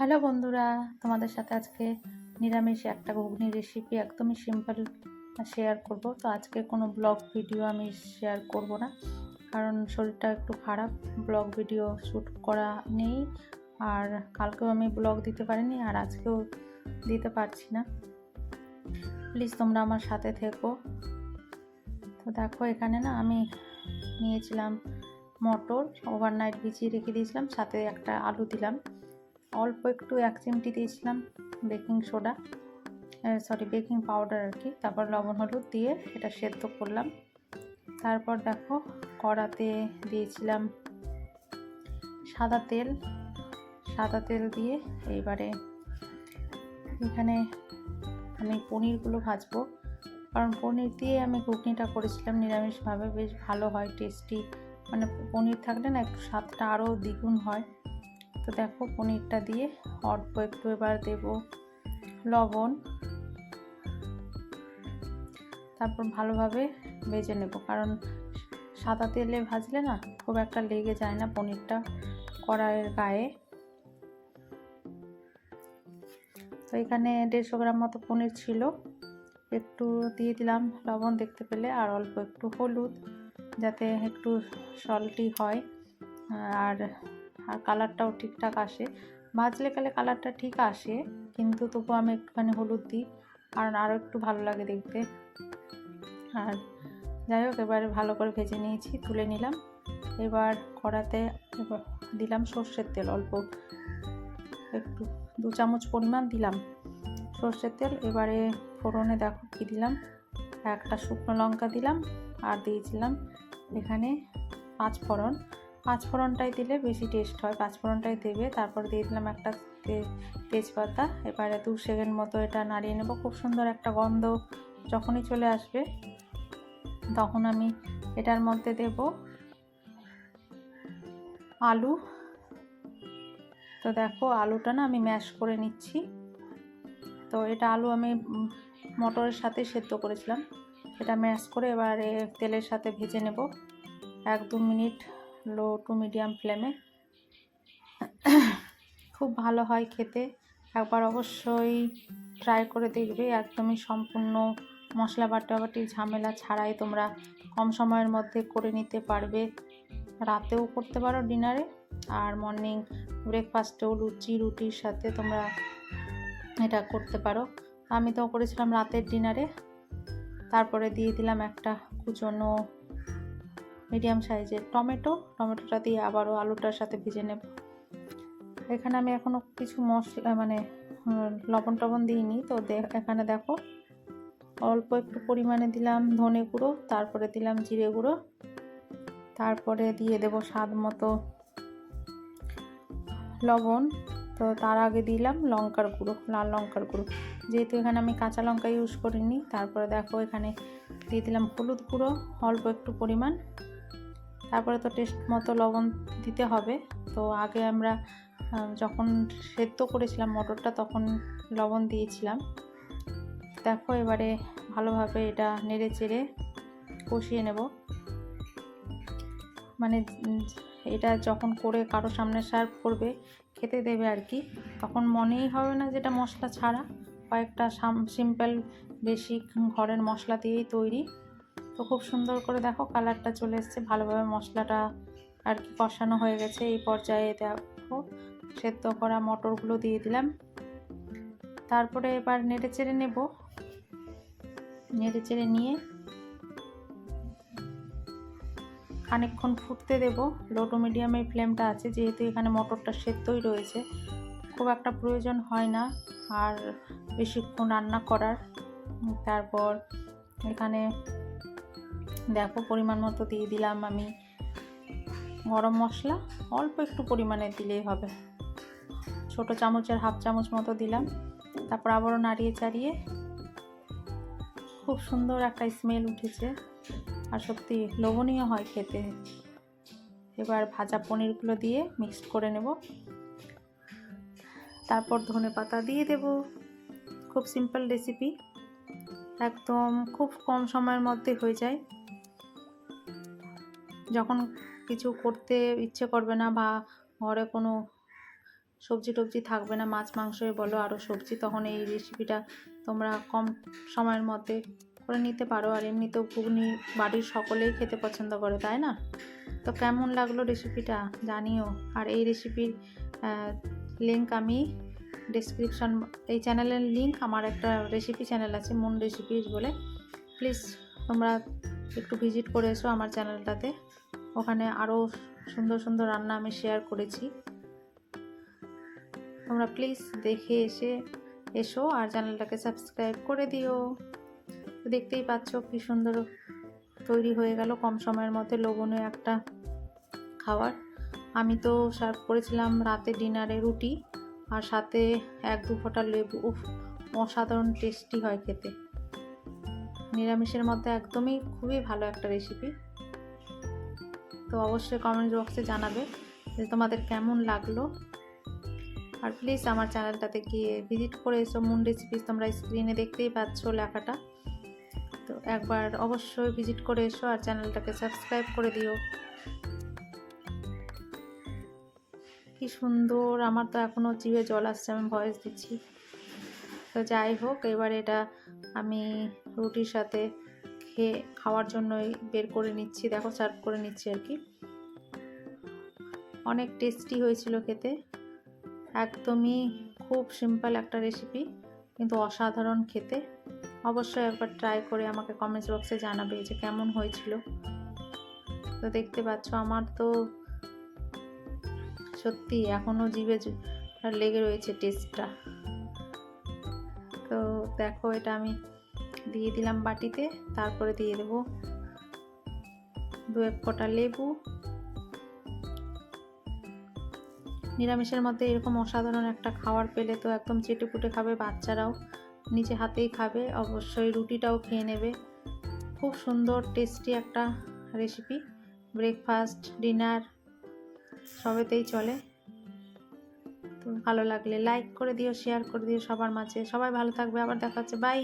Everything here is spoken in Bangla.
হ্যালো বন্ধুরা, তোমাদের সাথে আজকে নিরামিষ একটা ঘুগনি রেসিপি একদমই সিম্পল শেয়ার করব। তো আজকে কোনো ব্লগ ভিডিও আমি শেয়ার করব না, কারণ শরীরটা একটু খারাপ ব্লগ ভিডিও শ্যুট করা নেই, আর কালকেও আমি ব্লগ দিতে পারিনি, আর আজকেও দিতে পারছি না। প্লিজ তোমরা আমার সাথে থেকো। তো দেখো, এখানে না আমি নিয়েছিলাম মটর ওভারনাইট ভিজিয়ে রেখে দিয়েছিলাম, সাথে একটা আলু দিলাম। অল্প একটু এক চিমটি দিয়েছিলাম baking soda sorry baking powder আর কি। তারপর লবণ, হলুদ দিয়ে এটা সেদ্ধ করলাম। তারপর দেখো কড়াতে দিয়েছিলাম সাদা তেল। সাদা তেল দিয়ে এইবারে এখানে আমি পনিরগুলো ভাজবো। কারণ পনির দিয়ে আমি ঘুগনিটা করেছিলাম নিরামিষভাবে, বেশ ভালো হয় টেস্টি মানে পনির থাকলে না একটু স্বাদটা আরও দ্বিগুণ হয়। তো দেখো পনিরটা দিয়ে অল্প একটু এবার দেব লবণ। তারপর ভালোভাবে ভেজে নেব, কারণ সাদা তেলে ভাজলে না খুব একটা লেগে যায় না পনিরটা কড়াইয়ের গায়ে। তো এখানে দেড়শো গ্রাম মতো পনির ছিল। একটু দিয়ে দিলাম লবণ দেখতে পেলে, আর অল্প একটু হলুদ যাতে একটু সল্টি হয়। আর আর কালারটাও ঠিকঠাক আসে। ভাজলে গেলে কালারটা ঠিক আসে, কিন্তু তবু আমি একটুখানি হলুদ দিই, কারণ আরও একটু ভালো লাগে দেখতে। আর যাই হোক, এবারে ভালো করে ভেজে নিয়েছি, তুলে নিলাম। এবার কড়াতে দিলাম সর্ষের তেল অল্প। একটু দু চামচ পরিমাণ দিলাম সর্ষের তেল। এবারে ফোড়নে দেখো কী দিলাম, একটা শুকনো লঙ্কা দিলাম আর দিয়েছিলাম এখানে পাঁচ ফোড়ন। পাঁচ ফোড়নটাই দিলে বেশি টেস্ট হয়। পাঁচ ফোড়নটাই দেবে, তারপর দিয়ে দিলাম একটা তেজপাতা। এবারে দু সেকেন্ড মতো এটা নাড়িয়ে নেব। খুব সুন্দর একটা গন্ধ যখনই চলে আসবে, তখন আমি এটার মধ্যে দেব আলু। তো দেখো আলুটা না আমি ম্যাশ করে নিচ্ছি। তো এটা আলু আমি মটরের সাথে সেদ্ধ করেছিলাম। এটা ম্যাশ করে এবারে তেলের সাথে ভেজে নেব। এক দু মিনিট লো টু মিডিয়াম ফ্লেমে। খুব ভালো হয় খেতে। একবার অবশ্যই ট্রাই করে দেখবে। একদমই সম্পূর্ণ মশলা বাটাবাটি ঝামেলা ছাড়াই তোমরা কম সময়ের মধ্যে করে নিতে পারবে। রাতেও করতে পারো ডিনারে। আর মর্নিং ব্রেকফাস্টেও লুচি, রুটির সাথে তোমরা এটা করতে পারো। আমি তো করেছিলাম রাতের ডিনারে। তারপরে দিয়ে দিলাম একটা কুচনো মিডিয়াম সাইজের টমেটো। টমেটোটা দিয়ে আবারও আলুটার সাথে ভেজে নেব। এখানে আমি এখনও কিছু মশলা মানে লবণ টবণ দিইনি। তো এখানে দেখো, অল্প একটু পরিমাণে দিলাম ধনে গুঁড়ো, তারপরে দিলাম জিরে গুঁড়ো, তারপরে দিয়ে দেব স্বাদ মতো লবণ। তো তার আগে দিলাম লঙ্কার গুঁড়ো, লাল লঙ্কার গুঁড়ো। যেহেতু এখানে আমি কাঁচা লঙ্কা ইউজ করিনি, তারপরে দেখো এখানে দিয়ে দিলাম হলুদ গুঁড়ো, অল্প একটু পরিমাণ। তারপরে তো টেস্ট মতো লবণ দিতে হবে। তো আগে আমরা যখন সেদ্ধ করেছিলাম মটরটা তখন লবণ দিয়েছিলাম। দেখো এবারে ভালোভাবে এটা নেড়ে চেড়ে কষিয়ে নেব। মানে এটা যখন করে কারও সামনে সার্ভ করবে, খেতে দেবে আর কি। তখন মনেই হবে না যেটা মশলা ছাড়া। কয়েকটা সিম্পল বেসিক ঘরের মশলা দিয়েই তৈরি। তো খুব সুন্দর করে দেখো কালারটা চলে এসছে। ভালোভাবে মশলাটা আর কি কষানো হয়ে গেছে এই পর্যায়ে দেখো। সেদ্ধ করা মটরগুলো দিয়ে দিলাম। তারপরে এবার নেড়ে চেড়ে নেব। নেড়ে চেড়ে নিয়ে খানিকক্ষণ ফুটতে দেব। লো টু মিডিয়ামের ফ্লেমটা আছে, যেহেতু এখানে মটরটা সেদ্ধই রয়েছে। খুব একটা প্রয়োজন হয় না আর বেশিক্ষণ রান্না করার। তারপর এখানে দেখো, পরিমাণ মতো দিয়ে দিলাম আমি গরম মশলা। অল্প একটু পরিমাণে দিলেই হবে। ছোট চামচের হাফ চামচ মতো দিলাম। তারপর আবারও নাড়িয়ে চাড়িয়ে খুব সুন্দর একটা স্মেল উঠেছে। আর সত্যি লোভনীয় হয় খেতে। এবার ভাজা পনিরগুলো দিয়ে মিক্সড করে নেব। তারপর ধনে পাতা দিয়ে দেব। খুব সিম্পল রেসিপি একদম খুব কম সময়ের মধ্যে হয়ে যায়। যখন কিছু করতে ইচ্ছে করবে না বা ঘরে কোনো সবজি টবজি থাকবে না, মাছ মাংসই বলো আরও সবজি, তখন এই রেসিপিটা তোমরা কম সময়ের মধ্যে করে নিতে পারো। আর এমনিতেও ঘুগনি বাড়ির সকলেই খেতে পছন্দ করে, তাই না? তো কেমন লাগল রেসিপিটা জানিও। আর এই রেসিপির লিঙ্ক আমি ডিসক্রিপশন এই চ্যানেলের লিঙ্ক আমার একটা রেসিপি চ্যানেল আছে মুন রেসিপিস বলে। প্লিজ তোমরা একটু ভিজিট করে এসো আমার চ্যানেলটাতে। ওখানে আরও সুন্দর সুন্দর রান্না আমি শেয়ার করেছি। তোমরা প্লিজ দেখে এসে এসো আর চ্যানেলটাকে সাবস্ক্রাইব করে দিও। দেখতেই পাচ্ছ কি সুন্দর তৈরি হয়ে গেল। কম সময়ের মধ্যে লোভনীয় একটা খাবার। আমি তো সার্ভ করেছিলাম রাতে ডিনারে রুটি আর সাথে এক দু ফোঁটা লেবু অসাধারণ টেস্টি হয় খেতে। নিরামিষের মধ্যে একদমই খুবই ভালো একটা রেসিপি তো অবশ্যই কমেন্ট বক্সে জানাবে যে তোমাদের কেমন লাগল। আর প্লিজ আমার চ্যানেলটাতে গিয়ে ভিজিট করে এসো মুন রেসিপিস তোমরা স্ক্রিনে দেখতেই পাচ্ছ লেখাটা। তো একবার অবশ্যই ভিজিট করে এসো আর চ্যানেলটাকে সাবস্ক্রাইব করে দিও। কি সুন্দর, আমার তো এখনও জিভে জল আসছে, আমি ভয়েস দিচ্ছি। তো যাই হোক, এবার এটা আমি রুটির সাথে খেয়ে, খাওয়ার জন্যই বের করে নিচ্ছি, দেখো সার্ভ করে নিচ্ছি আর কি। অনেক টেস্টি হয়েছিল খেতে। একদমই খুব সিম্পল একটা রেসিপি কিন্তু অসাধারণ খেতে। অবশ্যই একবার ট্রাই করে আমাকে কমেন্টস বক্সে জানাবে যে কেমন হয়েছিল। তো দেখতে পাচ্ছ, আমার তো সত্যি এখনও জিভে লেগে রয়েছে টেস্টটা দেখো এটা আমি দিয়ে দিলাম বাটিতে, তারপরে দিয়ে দেবো দু এক ফোঁটা লেবু। নিরামিষের মধ্যে এরকম অসাধারণ একটা খাবার পেলে তো একদম চেটে পুটে খাবে বাচ্চারাও, নিজে হাতেই খাবে, অবশ্যই রুটিটাও খেয়ে নেবে। খুব সুন্দর টেস্টি একটা রেসিপি ব্রেকফাস্ট ডিনার সবেতেই চলে। ভালো লাগলে লাইক করে দিও শেয়ার করে দিও সবার মাঝে। সবাই ভালো থাকবে, আবার দেখা হচ্ছে। বাই